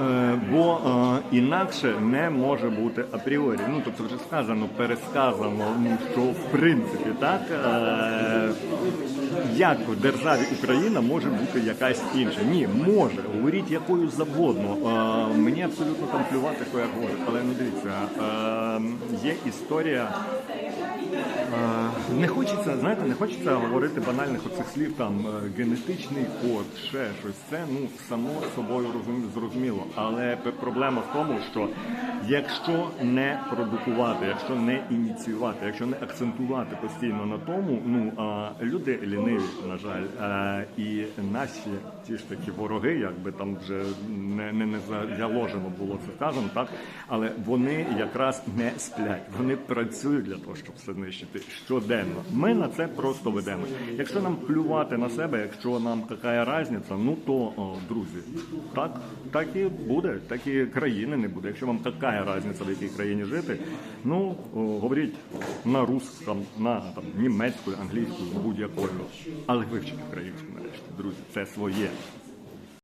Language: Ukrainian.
Е, бо е, інакше не може бути апріорі. Ну тобто вже сказано, пересказано, ну що в принципі так е, як в державі Україна може бути якась інша. Ні, може, говоріть якою завгодно. Е, мені абсолютно там плювати, хто як говорить. Але ну дивіться, е, є історія. Не хочеться, знаєте, не хочеться говорити банальних оцих слів там е, генетичний код, ще щось. Це ну само собою зрозуміло. Але проблема в тому, що якщо не продукувати, якщо не ініціювати, якщо не акцентувати постійно на тому, ну а люди ліниві, на жаль, е, і наші ті ж такі вороги, якби там вже не, не, не заложено було це сказано, так але вони якраз не сплять. Вони працюють для того, щоб все знищити щоденно. Ми на це просто ведемо. Якщо нам плювати на себе, якщо нам яка різниця, ну то о, друзі, так так і буде, так і країни не буде. Якщо вам яка різниця, в якій країні жити, ну о, говоріть на русском, на там німецькою, англійською, будь-якою, але вивчіть українську нарешті, друзі, це своє.